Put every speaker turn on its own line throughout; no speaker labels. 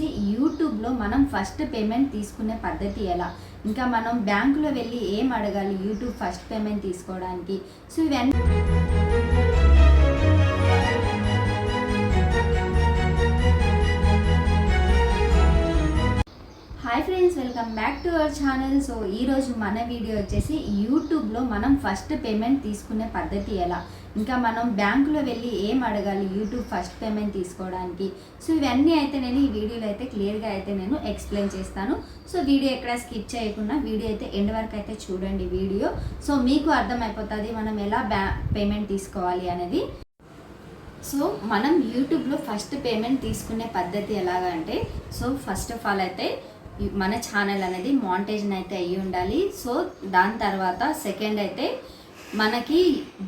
వచ్చేసి యూట్యూబ్లో మనం ఫస్ట్ పేమెంట్ తీసుకునే పద్ధతి ఎలా? ఇంకా మనం బ్యాంకులో వెళ్ళి ఏం అడగాలి యూట్యూబ్ ఫస్ట్ పేమెంట్ తీసుకోవడానికి? సో ఇవన్నీ hi friends welcome back to our channel so ఈరోజు మన వీడియో వచ్చేసి యూట్యూబ్లో మనం ఫస్ట్ పేమెంట్ తీసుకునే పద్ధతి ఎలా? ఇంకా మనం బ్యాంకులో వెళ్ళి ఏం అడగాలి? యూట్యూబ్ ఫస్ట్ పేమెంట్ తీసుకోవడానికి. సో ఇవన్నీ అయితే నేను ఈ వీడియోలో అయితే క్లియర్గా అయితే నేను ఎక్స్ప్లెయిన్ చేస్తాను. సో వీడియో ఎక్కడ స్కిప్ చేయకుండా వీడియో అయితే ఎండ్ వరకు అయితే చూడండి వీడియో. సో మీకు అర్థమైపోతుంది మనం ఎలా బ్యా పేమెంట్ తీసుకోవాలి అనేది. సో మనం యూట్యూబ్లో ఫస్ట్ పేమెంట్ తీసుకునే పద్ధతి ఎలాగంటే అంటే సో ఫస్ట్ ఆఫ్ ఆల్ అయితే మన ఛానల్ అనేది మాంటేజన్ అయితే అయ్యి ఉండాలి. సో దాని తర్వాత సెకండ్ అయితే మనకి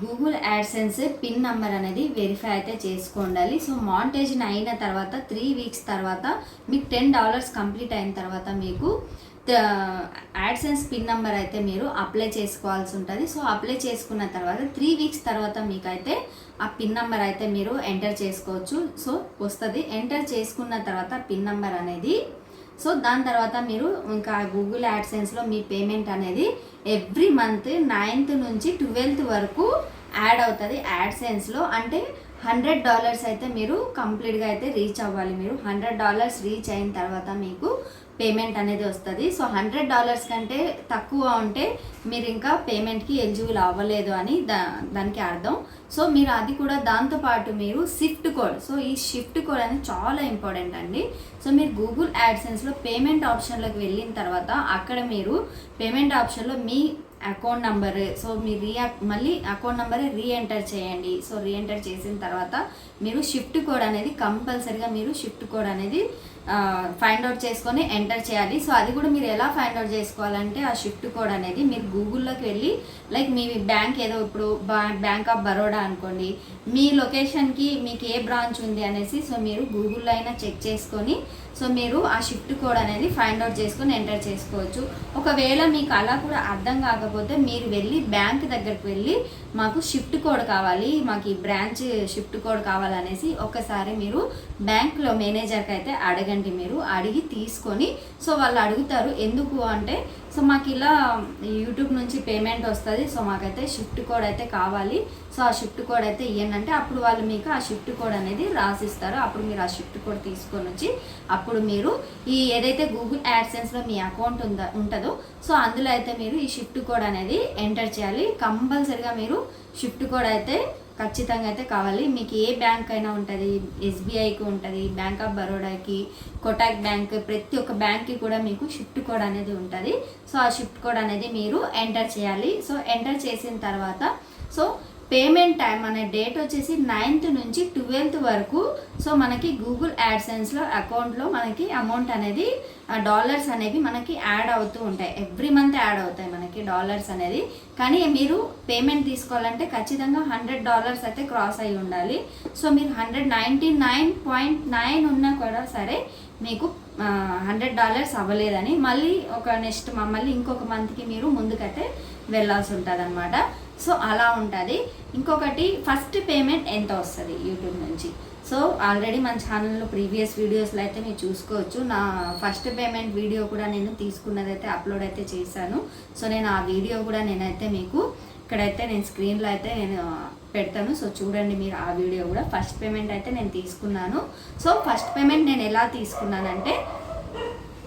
గూగుల్ యాడ్సెన్స్ పిన్ నెంబర్ అనేది వెరిఫై అయితే చేసుకోండాలి. సో మాంటేజన్ అయిన తర్వాత త్రీ వీక్స్ తర్వాత మీకు టెన్ డాలర్స్ కంప్లీట్ అయిన తర్వాత మీకు యాడ్సెన్స్ పిన్ నెంబర్ అయితే మీరు అప్లై చేసుకోవాల్సి ఉంటుంది. సో అప్లై చేసుకున్న తర్వాత త్రీ వీక్స్ తర్వాత మీకైతే ఆ పిన్ నెంబర్ అయితే మీరు ఎంటర్ చేసుకోవచ్చు. సో వస్తుంది. ఎంటర్ చేసుకున్న తర్వాత పిన్ నెంబర్ అనేది సో దాని తర్వాత మీరు ఇంకా గూగుల్ యాడ్సెన్స్లో మీ పేమెంట్ అనేది ఎవ్రీ మంత్ నైన్త్ నుంచి ట్వెల్త్ వరకు యాడ్ అవుతుంది యాడ్సెన్స్లో అంటే హండ్రెడ్ డాలర్స్ అయితే మీరు కంప్లీట్గా అయితే రీచ్ అవ్వాలి మీరు. హండ్రెడ్ డాలర్స్ రీచ్ అయిన తర్వాత మీకు పేమెంట్ అనేది వస్తుంది. సో హండ్రెడ్ డాలర్స్ కంటే తక్కువ ఉంటే మీరు ఇంకా పేమెంట్కి ఎలిజిబుల్ అవ్వలేదు అని దా దానికి అర్థం. సో మీరు అది కూడా దాంతోపాటు మీరు షిఫ్ట్ కోడ్ సో ఈ షిఫ్ట్ కోడ్ అనేది చాలా ఇంపార్టెంట్ అండి. సో మీరు గూగుల్ యాడ్సెన్స్లో పేమెంట్ ఆప్షన్లోకి వెళ్ళిన తర్వాత అక్కడ మీరు పేమెంట్ ఆప్షన్లో మీ అకౌంట్ నంబర్ సో మీరు రీ మళ్ళీ అకౌంట్ నెంబర్ రీఎంటర్ చేయండి. సో రీఎంటర్ చేసిన తర్వాత మీరు షిఫ్ట్ కోడ్ అనేది కంపల్సరిగా మీరు షిఫ్ట్ కోడ్ అనేది ఫైండ్ అవుట్ చేసుకొని ఎంటర్ చేయాలి. సో అది కూడా మీరు ఎలా ఫైండ్ అవుట్ చేసుకోవాలంటే ఆ షిఫ్ట్ కోడ్ అనేది మీరు గూగుల్లోకి వెళ్ళి లైక్ మీ బ్యాంక్ ఏదో ఇప్పుడు బ్యాంక్ ఆఫ్ బరోడా అనుకోండి మీ లొకేషన్కి మీకు ఏ బ్రాంచ్ ఉంది అనేసి సో మీరు గూగుల్లో అయినా చెక్ చేసుకొని సో మీరు ఆ షిఫ్ట్ కోడ్ అనేది ఫైండ్ అవుట్ చేసుకొని ఎంటర్ చేసుకోవచ్చు. ఒకవేళ మీకు అలా కూడా అర్థం కాకపోతే మీరు వెళ్ళి బ్యాంక్ దగ్గరికి వెళ్ళి మాకు షిఫ్ట్ కోడ్ కావాలి మాకు ఈ బ్రాంచ్ షిఫ్ట్ కోడ్ కావాలనేసి ఒకసారి మీరు బ్యాంక్లో మేనేజర్కి అయితే అడగండి. మీరు అడిగి తీసుకొని సో వాళ్ళు అడుగుతారు ఎందుకు అంటే సో మాకు ఇలా యూట్యూబ్ నుంచి పేమెంట్ వస్తుంది సో మాకైతే షిఫ్ట్ కోడ్ అయితే కావాలి. సో ఆ షిఫ్ట్ కోడ్ అయితే ఇవ్వండి అంటే అప్పుడు వాళ్ళు మీకు ఆ షిఫ్ట్ కోడ్ అనేది రాసిస్తారు. అప్పుడు మీరు ఆ షిఫ్ట్ కోడ్ తీసుకొని వచ్చి అప్పుడు మీరు ఈ ఏదైతే గూగుల్ యాడ్సెన్స్లో మీ అకౌంట్ ఉందా ఉంటుందో సో అందులో అయితే మీరు ఈ షిఫ్ట్ కోడ్ అనేది ఎంటర్ చేయాలి. కంపల్సరిగా మీరు షిఫ్ట్ కోడ్ అయితే ఖచ్చితంగా అయితే కావాలి. మీకు ఏ బ్యాంక్ అయినా ఉంటుంది ఎస్బీఐకి ఉంటుంది బ్యాంక్ ఆఫ్ బరోడాకి కోటాక్ బ్యాంక్ ప్రతి ఒక్క బ్యాంక్కి కూడా మీకు షిఫ్ట్ కోడ్ అనేది ఉంటుంది. సో ఆ షిఫ్ట్ కోడ్ అనేది మీరు ఎంటర్ చేయాలి. సో ఎంటర్ చేసిన తర్వాత సో పేమెంట్ టైం అనే డేట్ వచ్చేసి నైన్త్ నుంచి ట్వెల్త్ వరకు. సో మనకి గూగుల్ యాడ్సెన్స్లో అకౌంట్లో మనకి అమౌంట్ అనేది డాలర్స్ అనేవి మనకి యాడ్ అవుతూ ఉంటాయి. ఎవ్రీ మంత్ యాడ్ అవుతాయి మనకి డాలర్స్ అనేది. కానీ మీరు పేమెంట్ తీసుకోవాలంటే ఖచ్చితంగా హండ్రెడ్ డాలర్స్ అయితే క్రాస్ అయి ఉండాలి. సో మీరు hundred ninety nine point nine ఉన్నా కూడా సరే మీకు హండ్రెడ్ డాలర్స్ అవ్వలేదని మళ్ళీ ఒక నెక్స్ట్ మళ్ళీ ఇంకొక మంత్కి మీరు ముందుకైతే వెళ్ళాల్సి ఉంటుంది అనమాట సో అలా ఉంటుంది. ఇంకొకటి ఫస్ట్ పేమెంట్ ఎంత వస్తుంది యూట్యూబ్ నుంచి? సో ఆల్రెడీ మన ఛానల్లో ప్రీవియస్ వీడియోస్లో అయితే మీరు చూసుకోవచ్చు. నా ఫస్ట్ పేమెంట్ వీడియో కూడా నేను తీసుకున్నదైతే అప్లోడ్ అయితే చేశాను. సో నేను ఆ వీడియో కూడా నేనైతే మీకు ఇక్కడైతే నేను స్క్రీన్లో అయితే నేను పెడతాను. సో చూడండి మీరు ఆ వీడియో కూడా. ఫస్ట్ పేమెంట్ అయితే నేను తీసుకున్నాను. సో ఫస్ట్ పేమెంట్ నేను ఎలా తీసుకున్నానంటే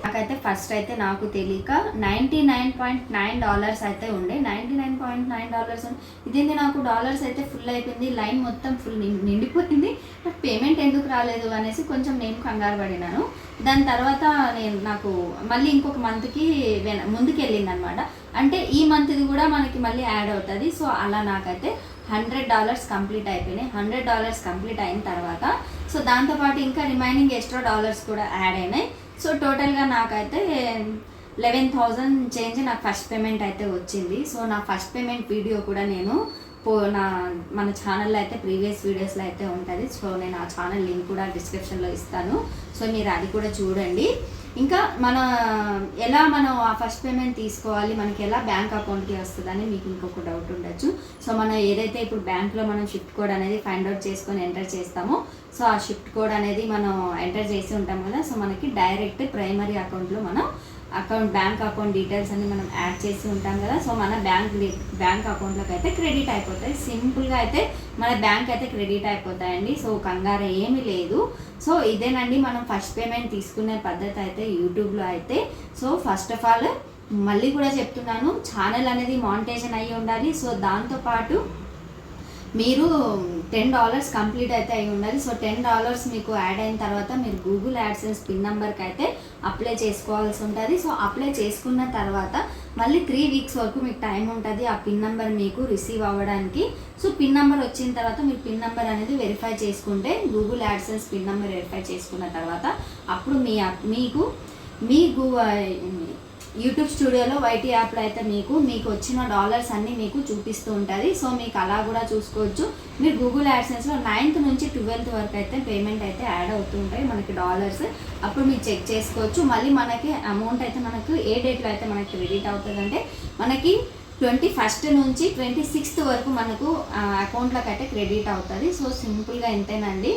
నాకైతే ఫస్ట్ అయితే నాకు తెలియక ninety nine point nine dollars అయితే ఉండే. Ninety nine point nine dollars ఇదేంటి నాకు? డాలర్స్ అయితే ఫుల్ అయిపోయింది. లైన్ మొత్తం ఫుల్ నిండిపోయింది. బట్ పేమెంట్ ఎందుకు రాలేదు అనేసి కొంచెం నేను కంగారు పడినాను. దాని తర్వాత నేను నాకు మళ్ళీ ఇంకొక మంత్కి వెన- ముందుకు వెళ్ళింది అనమాట అంటే ఈ మంత్ది కూడా మనకి మళ్ళీ యాడ్ అవుతుంది. సో అలా నాకైతే హండ్రెడ్ డాలర్స్ కంప్లీట్ అయిపోయినాయి. హండ్రెడ్ డాలర్స్ కంప్లీట్ అయిన తర్వాత సో దాంతోపాటు ఇంకా రిమైనింగ్ ఎక్స్ట్రా డాలర్స్ కూడా యాడ్ అయినాయి. సో టోటల్గా నాకైతే లెవెన్ థౌజండ్ చేంజ్ నాకు ఫస్ట్ పేమెంట్ అయితే వచ్చింది. సో నా ఫస్ట్ పేమెంట్ వీడియో కూడా నేను పో నా మన ఛానల్లో అయితే ప్రీవియస్ వీడియోస్లో అయితే ఉంటుంది. సో నేను ఆ ఛానల్ లింక్ కూడా డిస్క్రిప్షన్లో ఇస్తాను. సో మీరు అది కూడా చూడండి. ఇంకా మన ఎలా మనం ఆ ఫస్ట్ పేమెంట్ తీసుకోవాలి? మనకి ఎలా బ్యాంక్ అకౌంట్కి వస్తుందని మీకు ఇంకొక డౌట్ ఉండొచ్చు. సో మనం ఏదైతే ఇప్పుడు బ్యాంక్లో మనం షిఫ్ట్ కోడ్ అనేది ఫైండ్ అవుట్ చేసుకొని ఎంటర్ చేస్తామో సో ఆ షిఫ్ట్ కోడ్ అనేది మనం ఎంటర్ చేసి ఉంటాం కదా సో మనకి డైరెక్ట్ ప్రైమరీ అకౌంట్లో మనం అకౌంట్ బ్యాంక్ అకౌంట్ డీటెయిల్స్ అన్ని మనం యాడ్ చేసి ఉంటాం కదా. సో మన బ్యాంక్ బ్యాంక్ అకౌంట్లోకి అయితే క్రెడిట్ అయిపోతాయి. సింపుల్గా అయితే మన బ్యాంక్ అయితే క్రెడిట్ అయిపోతాయండి. సో కంగారు ఏమీ లేదు. సో ఇదేనండి మనం ఫస్ట్ పేమెంట్ తీసుకునే పద్ధతి అయితే యూట్యూబ్లో అయితే. సో ఫస్ట్ ఆఫ్ ఆల్ మళ్ళీ కూడా చెప్తున్నాను ఛానల్ అనేది మానిటైజేషన్ అయ్యి ఉండాలి. సో దాంతోపాటు మీరు టెన్ డాలర్స్ కంప్లీట్ అయితే అయి ఉండాలి. సో టెన్ డాలర్స్ మీకు యాడ్ అయిన తర్వాత మీరు గూగుల్ యాడ్సెన్స్ పిన్ నెంబర్కి అయితే అప్లై చేసుకోవాల్సి ఉంటుంది. సో అప్లై చేసుకున్న తర్వాత మళ్ళీ త్రీ వీక్స్ వరకు మీకు టైం ఉంటుంది ఆ పిన్ నెంబర్ మీకు రిసీవ్ అవ్వడానికి. సో పిన్ నెంబర్ వచ్చిన తర్వాత మీరు పిన్ నెంబర్ అనేది వెరిఫై చేసుకుంటే Google AdSense pin number verify చేసుకున్న తర్వాత అప్పుడు మీ మీకు మీ గూ యూట్యూబ్ స్టూడియోలో వైటీ యాప్లో అయితే మీకు మీకు వచ్చిన డాలర్స్ అన్నీ మీకు చూపిస్తూ ఉంటుంది. సో మీకు అలా కూడా చూసుకోవచ్చు. మీరు గూగుల్ యాడ్సెన్స్లో నైన్త్ నుంచి ట్వెల్త్ వరకు అయితే పేమెంట్ అయితే యాడ్ అవుతూ ఉంటాయి మనకి డాలర్స్ అప్పుడు మీరు చెక్ చేసుకోవచ్చు. మళ్ళీ మనకి అమౌంట్ అయితే మనకు ఏ డేట్లో అయితే మనకి క్రెడిట్ అవుతుందంటే మనకి ట్వంటీ ఫస్ట్ నుంచి ట్వంటీ సిక్స్త్ వరకు మనకు అకౌంట్లోకి అయితే క్రెడిట్ అవుతుంది. సో సింపుల్గా ఇంతేనండి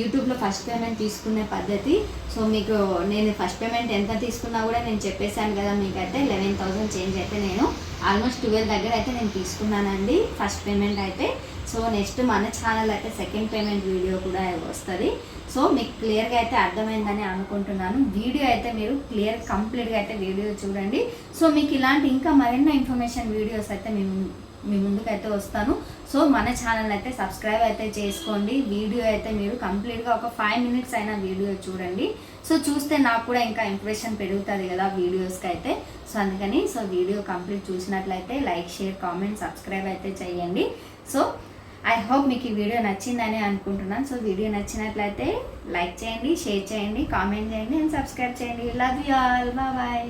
యూట్యూబ్లో ఫస్ట్ పేమెంట్ తీసుకునే పద్ధతి. సో మీకు నేను ఫస్ట్ పేమెంట్ ఎంత తీసుకున్నా కూడా నేను చెప్పేశాను కదా మీకైతే. లెవెన్ థౌసండ్ చేంజ్ అయితే నేను ఆల్మోస్ట్ ట్వెల్వ్ దగ్గర అయితే నేను తీసుకున్నానండి ఫస్ట్ పేమెంట్ అయితే. సో నెక్స్ట్ మన ఛానల్ అయితే సెకండ్ పేమెంట్ వీడియో కూడా వస్తుంది. సో మీకు క్లియర్గా అయితే అర్థమైందని అనుకుంటున్నాను. వీడియో అయితే మీరు క్లియర్ కంప్లీట్గా అయితే వీడియో చూడండి. సో మీకు ఇలాంటి ఇంకా మరెన్నో ఇన్ఫర్మేషన్ వీడియోస్ అయితే మేము మీ ముందుకైతే అయితే వస్తాను. సో మన ఛానల్ అయితే సబ్స్క్రైబ్ అయితే చేసుకోండి. వీడియో అయితే మీరు కంప్లీట్గా ఒక ఫైవ్ మినిట్స్ అయినా వీడియో చూడండి. సో చూస్తే నాకు కూడా ఇంకా ఇంప్రెషన్ పెరుగుతుంది కదా వీడియోస్కి అయితే. సో అందుకని సో వీడియో కంప్లీట్ చూసినట్లయితే లైక్ షేర్ కామెంట్ సబ్స్క్రైబ్ అయితే చేయండి. సో ఐ హోప్ మీకు ఈ వీడియో నచ్చిందని అనుకుంటున్నాను. సో వీడియో నచ్చినట్లయితే లైక్ చేయండి షేర్ చేయండి కామెంట్ చేయండి అండ్ సబ్స్క్రైబ్ చేయండి. Love you all bye